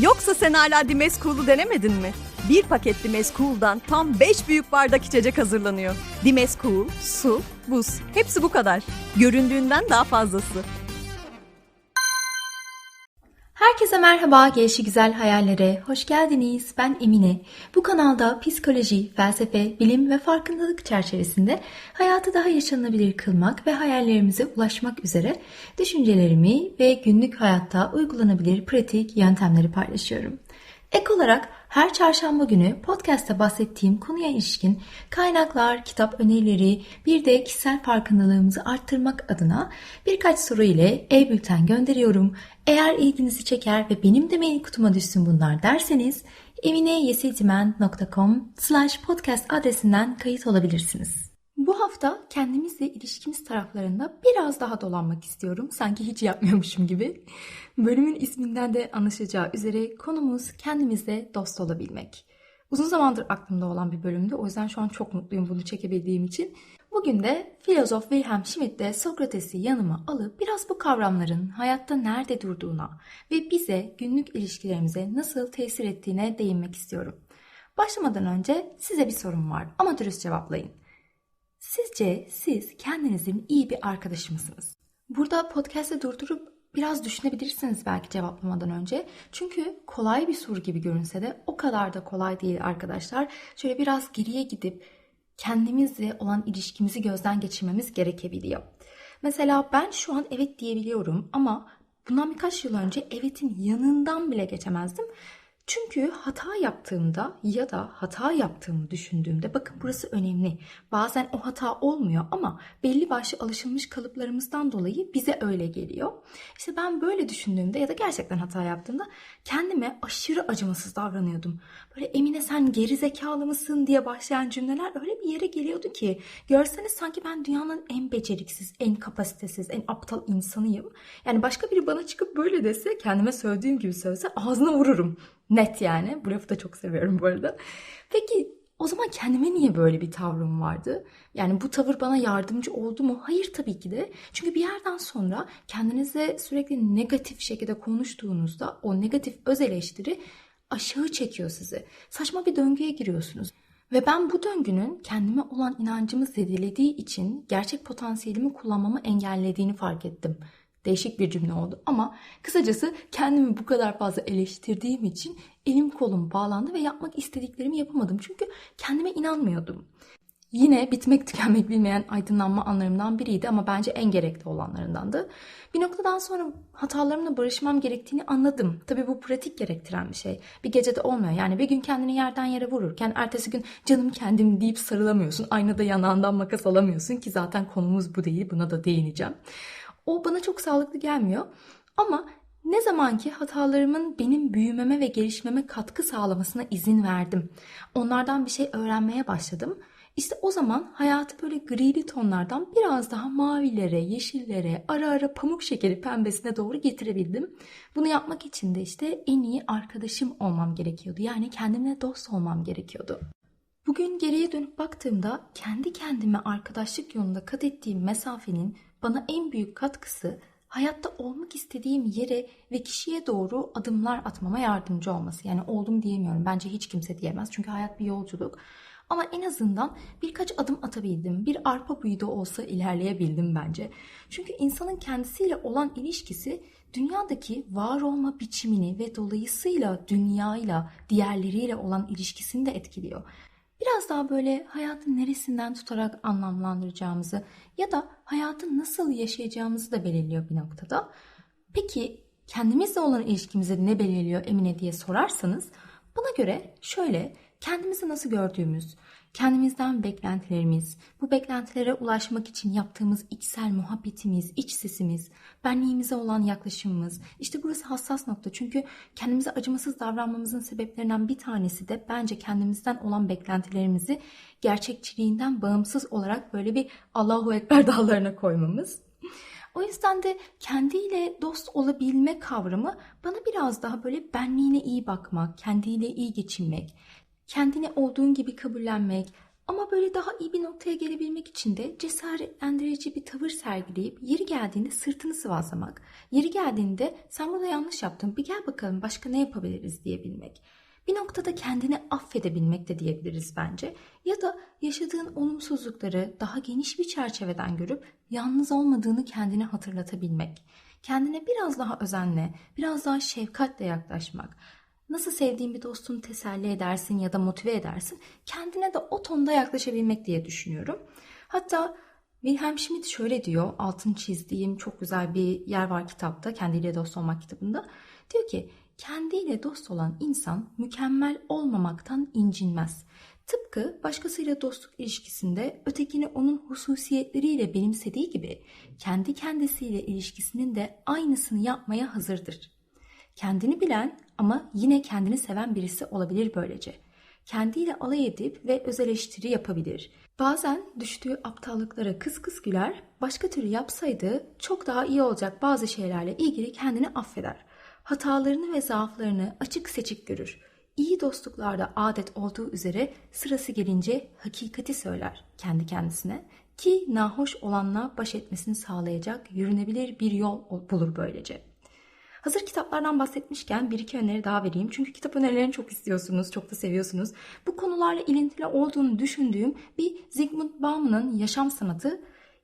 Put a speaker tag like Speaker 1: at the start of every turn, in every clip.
Speaker 1: Yoksa sen hala Dimes Cool'u denemedin mi? Bir paket Dimes Cool'dan tam 5 büyük bardak içecek hazırlanıyor. Dimes Cool, su, buz. Hepsi bu kadar. Göründüğünden daha fazlası.
Speaker 2: Herkese merhaba, gelişi güzel hayallere. Hoş geldiniz. Ben Emine. Bu kanalda psikoloji, felsefe, bilim ve farkındalık çerçevesinde hayatı daha yaşanabilir kılmak ve hayallerimize ulaşmak üzere düşüncelerimi ve günlük hayatta uygulanabilir pratik yöntemleri paylaşıyorum. Ek olarak her çarşamba günü podcast'ta bahsettiğim konuya ilişkin kaynaklar, kitap önerileri, bir de kişisel farkındalığımızı arttırmak adına birkaç soru ile e-bülten gönderiyorum. Eğer ilginizi çeker ve benim de mail kutuma düşsün bunlar derseniz emineyesilcimen.com slash podcast adresinden kayıt olabilirsiniz. Bu hafta kendimizle ilişkimiz taraflarında biraz daha dolanmak istiyorum. Sanki hiç yapmıyormuşum gibi. Bölümün isminden de anlaşılacağı üzere konumuz kendimizle dost olabilmek. Uzun zamandır aklımda olan bir bölümdü. O yüzden şu an çok mutluyum bunu çekebildiğim için. Bugün de filozof Wilhelm Schmidt'le Sokrates'i yanıma alıp biraz bu kavramların hayatta nerede durduğuna ve bize günlük ilişkilerimize nasıl tesir ettiğine değinmek istiyorum. Başlamadan önce size bir sorum var ama dürüst cevaplayın. Sizce siz kendinizin iyi bir arkadaşı mısınız? Burada podcast'ı durdurup biraz düşünebilirsiniz belki cevaplamadan önce. Çünkü kolay bir soru gibi görünse de o kadar da kolay değil arkadaşlar. Şöyle biraz geriye gidip kendimizle olan ilişkimizi gözden geçirmemiz gerekebiliyor. Mesela ben şu an evet diyebiliyorum ama bundan birkaç yıl önce evetin yanından bile geçemezdim. Çünkü hata yaptığımda ya da hata yaptığımı düşündüğümde bakın burası önemli. Bazen o hata olmuyor ama belli başlı alışılmış kalıplarımızdan dolayı bize öyle geliyor. İşte ben böyle düşündüğümde ya da gerçekten hata yaptığımda kendime aşırı acımasız davranıyordum. Böyle Emine sen geri zekalı mısın diye başlayan cümleler öyle bir yere geliyordu ki görseniz sanki ben dünyanın en beceriksiz, en kapasitesiz, en aptal insanıyım. Yani başka biri bana çıkıp böyle dese kendime söylediğim gibi söylese ağzına vururum. Net yani. Bu lafı da çok seviyorum bu arada. Peki o zaman kendime niye böyle bir tavrım vardı? Yani bu tavır bana yardımcı oldu mu? Hayır tabii ki de. Çünkü bir yerden sonra kendinize sürekli negatif şekilde konuştuğunuzda o negatif öz eleştiri aşağı çekiyor sizi. Saçma bir döngüye giriyorsunuz. Ve ben bu döngünün kendime olan inancımı zedelediği için gerçek potansiyelimi kullanmamı engellediğini fark ettim. Değişik bir cümle oldu ama kısacası kendimi bu kadar fazla eleştirdiğim için elim kolum bağlandı ve yapmak istediklerimi yapamadım. Çünkü kendime inanmıyordum. Yine bitmek tükenmek bilmeyen aydınlanma anlarımdan biriydi ama bence en gerekli olanlarındandı. Bir noktadan sonra hatalarımla barışmam gerektiğini anladım. Tabii bu pratik gerektiren bir şey. Bir gecede olmuyor. Yani bir gün kendini yerden yere vururken ertesi gün canım kendim deyip sarılamıyorsun. Aynada yanağından makas alamıyorsun ki zaten konumuz bu değil. Buna da değineceğim. O bana çok sağlıklı gelmiyor. Ama ne zaman ki hatalarımın benim büyümeme ve gelişmeme katkı sağlamasına izin verdim. Onlardan bir şey öğrenmeye başladım. İşte o zaman hayatı böyle grili tonlardan biraz daha mavilere, yeşillere, ara ara pamuk şekeri pembesine doğru getirebildim. Bunu yapmak için de işte en iyi arkadaşım olmam gerekiyordu. Yani kendimle dost olmam gerekiyordu. Bugün geriye dönüp baktığımda kendi kendime arkadaşlık yolunda kat ettiğim mesafenin bana en büyük katkısı hayatta olmak istediğim yere ve kişiye doğru adımlar atmama yardımcı olması. Yani oldum diyemiyorum. Bence hiç kimse diyemez. Çünkü hayat bir yolculuk. Ama en azından birkaç adım atabildim. Bir arpa buyu da olsa ilerleyebildim bence. Çünkü insanın kendisiyle olan ilişkisi dünyadaki var olma biçimini ve dolayısıyla dünyayla, diğerleriyle olan ilişkisini de etkiliyor biraz daha böyle hayatın neresinden tutarak anlamlandıracağımızı ya da hayatı nasıl yaşayacağımızı da belirliyor bir noktada. Peki kendimizle olan ilişkimizi ne belirliyor Emine diye sorarsanız bana göre şöyle kendimizi nasıl gördüğümüz, kendimizden beklentilerimiz, bu beklentilere ulaşmak için yaptığımız içsel muhabbetimiz, iç sesimiz, benliğimize olan yaklaşımımız. İşte burası hassas nokta. Çünkü kendimize acımasız davranmamızın sebeplerinden bir tanesi de bence kendimizden olan beklentilerimizi gerçekçiliğinden bağımsız olarak böyle bir Allahu Ekber dağlarına koymamız. O yüzden de kendiyle dost olabilme kavramı bana biraz daha böyle benliğine iyi bakmak, kendiyle iyi geçinmek, kendini olduğun gibi kabullenmek, Ama böyle daha iyi bir noktaya gelebilmek için de cesaretlendirici bir tavır sergileyip yeri geldiğinde sırtını sıvazlamak, yeri geldiğinde sen burada yanlış yaptın bir gel bakalım başka ne yapabiliriz diyebilmek. Bir noktada kendini affedebilmek de diyebiliriz bence. Ya da yaşadığın olumsuzlukları daha geniş bir çerçeveden görüp yalnız olmadığını kendine hatırlatabilmek. Kendine biraz daha özenle, biraz daha şefkatle yaklaşmak. Nasıl sevdiğin bir dostunu teselli edersin ya da motive edersin, kendine de o tonda yaklaşabilmek diye düşünüyorum. Hatta Wilhelm Schmidt şöyle diyor, altın çizdiğim çok güzel bir yer var kitapta, kendiyle dost olmak kitabında. Diyor ki, kendiyle dost olan insan mükemmel olmamaktan incinmez. Tıpkı başkasıyla dostluk ilişkisinde ötekini onun hususiyetleriyle benimsediği gibi kendi kendisiyle ilişkisinin de aynısını yapmaya hazırdır. Kendini bilen ama yine kendini seven birisi olabilir böylece. Kendiyle alay edip ve öz eleştiri yapabilir. Bazen düştüğü aptallıklara kıs kıs güler, başka türlü yapsaydı çok daha iyi olacak bazı şeylerle ilgili kendini affeder. Hatalarını ve zaaflarını açık seçik görür. İyi dostluklarda adet olduğu üzere sırası gelince hakikati söyler kendi kendisine ki nahoş olanla baş etmesini sağlayacak yürünebilir bir yol bulur böylece. Hazır kitaplardan bahsetmişken bir iki öneri daha vereyim. Çünkü kitap önerilerini çok istiyorsunuz, çok da seviyorsunuz. Bu konularla ilintili olduğunu düşündüğüm bir Zygmunt Bauman'ın yaşam sanatı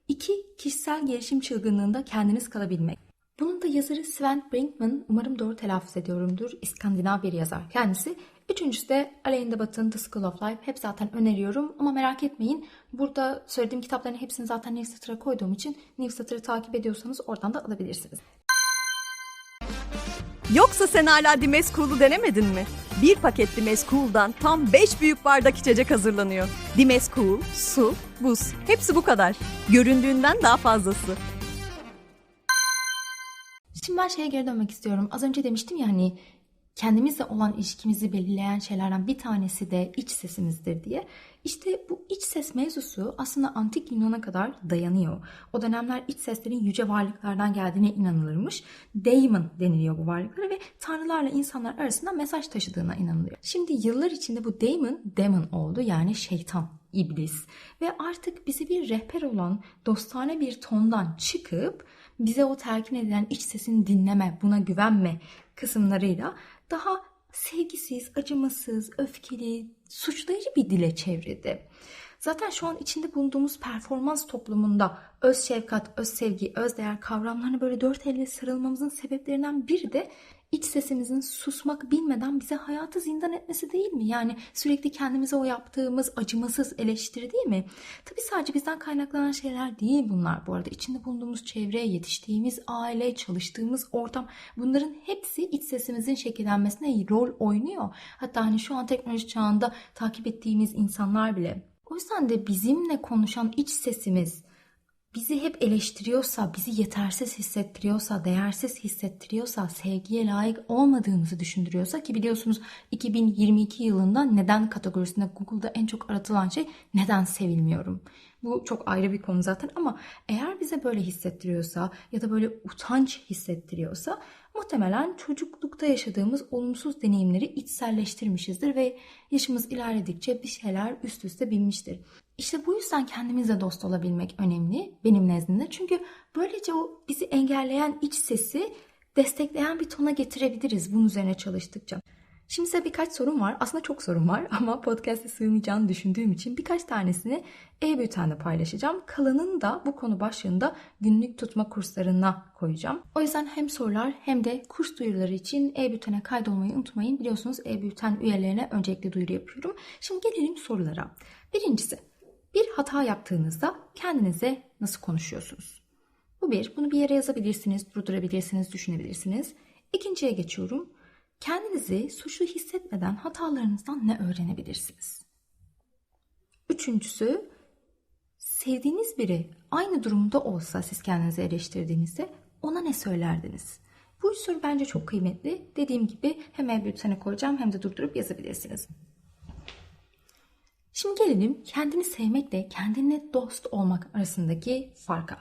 Speaker 2: iki kişisel gelişim çılgınlığında kendiniz kalabilmek. Bunun da yazarı Sven Brinkman, umarım doğru telaffuz ediyorumdur, İskandinav bir yazar kendisi. Üçüncüsü de Alain Botton, The School of Life. Hep zaten öneriyorum ama merak etmeyin. Burada söylediğim kitapların hepsini zaten Newsletter'a koyduğum için Newsletter'ı takip ediyorsanız oradan da alabilirsiniz.
Speaker 1: Yoksa sen hala Dimes Cool'u denemedin mi? Bir paket Dimes Cool'dan tam 5 büyük bardak içecek hazırlanıyor. Dimes Cool, su, buz. Hepsi bu kadar. Göründüğünden daha fazlası.
Speaker 2: Şimdi ben şeye geri dönmek istiyorum. Az önce demiştim ya hani kendimizle olan ilişkimizi belirleyen şeylerden bir tanesi de iç sesimizdir diye. İşte bu iç ses mevzusu aslında antik Yunan'a kadar dayanıyor. O dönemler iç seslerin yüce varlıklardan geldiğine inanılırmış. Daemon deniliyor bu varlıklara ve tanrılarla insanlar arasında mesaj taşıdığına inanılıyor. Şimdi yıllar içinde bu Daemon, demon oldu yani şeytan, iblis. Ve artık bizi bir rehber olan dostane bir tondan çıkıp bize o telkin edilen iç sesini dinleme, buna güvenme kısımlarıyla daha sevgisiz, acımasız, öfkeli, suçlayıcı bir dile çevrildi. Zaten şu an içinde bulunduğumuz performans toplumunda öz şefkat, öz sevgi, öz değer kavramlarına böyle dört elle sarılmamızın sebeplerinden biri de iç sesimizin susmak bilmeden bize hayatı zindan etmesi değil mi? Yani sürekli kendimize o yaptığımız acımasız eleştiri değil mi? Tabii sadece bizden kaynaklanan şeyler değil bunlar bu arada. İçinde bulunduğumuz çevre, yetiştiğimiz aile, çalıştığımız ortam bunların hepsi iç sesimizin şekillenmesine rol oynuyor. Hatta hani şu an teknoloji çağında takip ettiğimiz insanlar bile. O yüzden de bizimle konuşan iç sesimiz bizi hep eleştiriyorsa, bizi yetersiz hissettiriyorsa, değersiz hissettiriyorsa, sevgiye layık olmadığımızı düşündürüyorsa ki biliyorsunuz 2022 yılında neden kategorisinde Google'da en çok aratılan şey neden sevilmiyorum. Bu çok ayrı bir konu zaten ama eğer bize böyle hissettiriyorsa ya da böyle utanç hissettiriyorsa muhtemelen çocuklukta yaşadığımız olumsuz deneyimleri içselleştirmişizdir ve yaşımız ilerledikçe bir şeyler üst üste binmiştir. İşte bu yüzden kendimizle dost olabilmek önemli benim nezdimde. Çünkü böylece o bizi engelleyen iç sesi destekleyen bir tona getirebiliriz bunun üzerine çalıştıkça. Şimdi size birkaç sorum var. Aslında çok sorum var ama podcast'e sığmayacağını düşündüğüm için birkaç tanesini e-bülten'de paylaşacağım. Kalanını da bu konu başlığında günlük tutma kurslarına koyacağım. O yüzden hem sorular hem de kurs duyuruları için e-bülten'e kaydolmayı unutmayın. Biliyorsunuz e-bülten üyelerine öncelikle duyuru yapıyorum. Şimdi gelelim sorulara. Birincisi, bir hata yaptığınızda kendinize nasıl konuşuyorsunuz? Bu bir. Bunu bir yere yazabilirsiniz, durdurabilirsiniz, düşünebilirsiniz. İkinciye geçiyorum. Kendinizi suçlu hissetmeden hatalarınızdan ne öğrenebilirsiniz? Üçüncüsü, sevdiğiniz biri aynı durumda olsa siz kendinizi eleştirdiğinizde ona ne söylerdiniz? Bu soru bence çok kıymetli. Dediğim gibi hem e-bültene koyacağım hem de durdurup yazabilirsiniz. Şimdi gelelim kendini sevmekle kendine dost olmak arasındaki farka.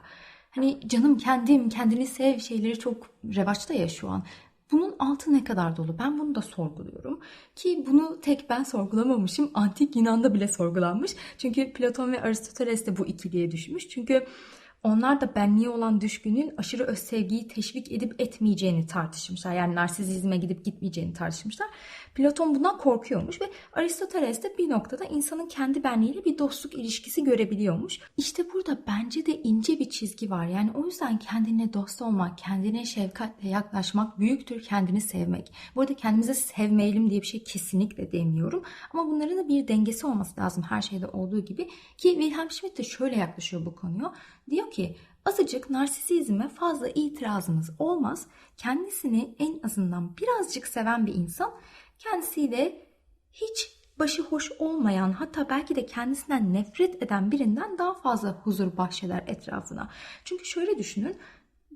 Speaker 2: Hani canım kendim, kendini sev şeyleri çok revaçta ya şu an. Bunun altı ne kadar dolu? Ben bunu da sorguluyorum. Ki bunu tek ben sorgulamamışım. Antik Yunan'da bile sorgulanmış. Çünkü Platon ve Aristoteles de bu ikiliye düşmüş. Çünkü onlar da benliğe olan düşkünün aşırı öz sevgiyi teşvik edip etmeyeceğini tartışmışlar. Yani narsizizme gidip gitmeyeceğini tartışmışlar. Platon bundan korkuyormuş ve Aristoteles de bir noktada insanın kendi benliğiyle bir dostluk ilişkisi görebiliyormuş. İşte burada bence de ince bir çizgi var. Yani o yüzden kendine dost olmak, kendine şefkatle yaklaşmak büyüktür kendini sevmek. Burada kendimizi sevmeyelim diye bir şey kesinlikle demiyorum. Ama bunların da bir dengesi olması lazım her şeyde olduğu gibi. Ki Wilhelm Schmidt de şöyle yaklaşıyor bu konuya. Diyor ki azıcık narsisizme fazla itirazımız olmaz. Kendisini en azından birazcık seven bir insan kendisiyle hiç başı hoş olmayan hatta belki de kendisinden nefret eden birinden daha fazla huzur bahşeder etrafına. Çünkü şöyle düşünün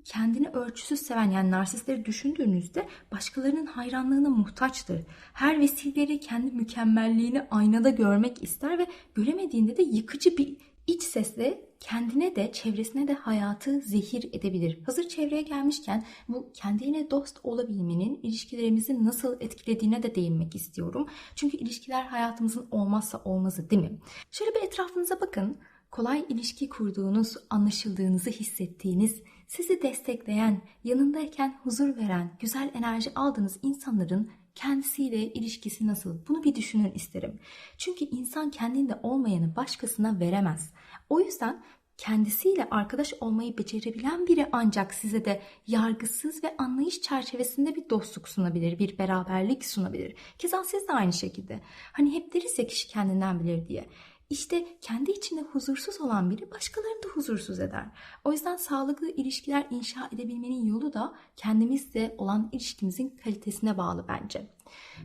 Speaker 2: kendini ölçüsüz seven yani narsistleri düşündüğünüzde başkalarının hayranlığına muhtaçtır. Her vesileyle kendi mükemmelliğini aynada görmek ister ve göremediğinde de yıkıcı bir iç sesle kendine de çevresine de hayatı zehir edebilir. Hazır çevreye gelmişken bu kendine dost olabilmenin ilişkilerimizi nasıl etkilediğine de değinmek istiyorum. Çünkü ilişkiler hayatımızın olmazsa olmazı değil mi? Şöyle bir etrafınıza bakın. Kolay ilişki kurduğunuz, anlaşıldığınızı hissettiğiniz, sizi destekleyen, yanındayken huzur veren, güzel enerji aldığınız insanların kendisiyle ilişkisi nasıl? Bunu bir düşünün isterim. Çünkü insan kendinde olmayanı başkasına veremez. O yüzden kendisiyle arkadaş olmayı becerebilen biri ancak size de yargısız ve anlayış çerçevesinde bir dostluk sunabilir, bir beraberlik sunabilir. Keza siz de aynı şekilde. Hani hep deriz ya kişi kendinden bilir diye. İşte kendi içinde huzursuz olan biri başkalarını da huzursuz eder. O yüzden sağlıklı ilişkiler inşa edebilmenin yolu da kendimizle olan ilişkimizin kalitesine bağlı bence.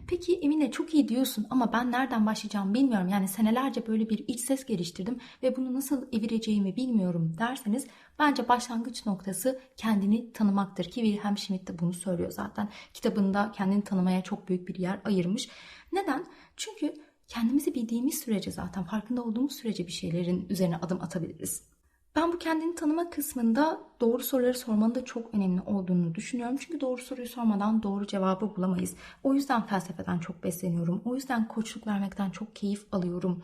Speaker 2: Peki Emine çok iyi diyorsun ama ben nereden başlayacağımı bilmiyorum. Yani senelerce böyle bir iç ses geliştirdim ve bunu nasıl evireceğimi bilmiyorum derseniz bence başlangıç noktası kendini tanımaktır ki Wilhelm Schmidt de bunu söylüyor zaten. Kitabında kendini tanımaya çok büyük bir yer ayırmış. Neden? Çünkü kendimizi bildiğimiz sürece zaten farkında olduğumuz sürece bir şeylerin üzerine adım atabiliriz. Ben bu kendini tanıma kısmında doğru soruları sormanın da çok önemli olduğunu düşünüyorum. Çünkü doğru soruyu sormadan doğru cevabı bulamayız. O yüzden felsefeden çok besleniyorum. O yüzden koçluk vermekten çok keyif alıyorum.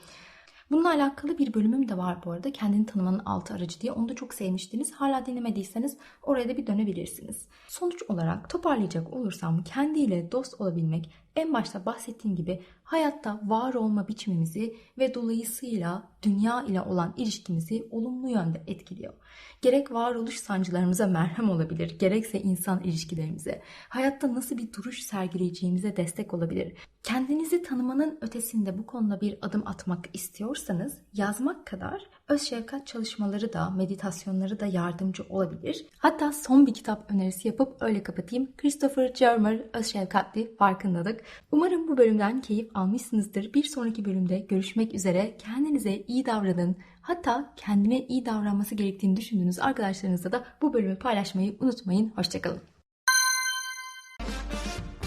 Speaker 2: Bununla alakalı bir bölümüm de var bu arada. Kendini tanımanın altı aracı diye. Onu da çok sevmiştiniz. Hala dinlemediyseniz oraya da bir dönebilirsiniz. Sonuç olarak toparlayacak olursam kendiyle dost olabilmek en başta bahsettiğim gibi hayatta var olma biçimimizi ve dolayısıyla dünya ile olan ilişkimizi olumlu yönde etkiliyor. Gerek varoluş sancılarımıza merhem olabilir, gerekse insan ilişkilerimize, hayatta nasıl bir duruş sergileyeceğimize destek olabilir. Kendinizi tanımanın ötesinde bu konuda bir adım atmak istiyorsanız yazmak kadar öz şefkat çalışmaları da, meditasyonları da yardımcı olabilir. Hatta son bir kitap önerisi yapıp öyle kapatayım. Christopher Germer Öz Şefkatli Farkındalık. Umarım bu bölümden keyif almışsınızdır. Bir sonraki bölümde görüşmek üzere. Kendinize iyi davranın. Hatta kendine iyi davranması gerektiğini düşündüğünüz arkadaşlarınızla da bu bölümü paylaşmayı unutmayın. Hoşçakalın.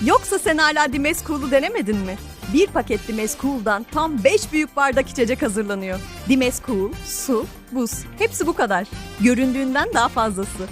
Speaker 1: Yoksa sen hala Dimes Cool'u denemedin mi? Bir paket Dimes Cool'dan tam 5 büyük bardak içecek hazırlanıyor. Dimes Cool, su, buz hepsi bu kadar. Göründüğünden daha fazlası.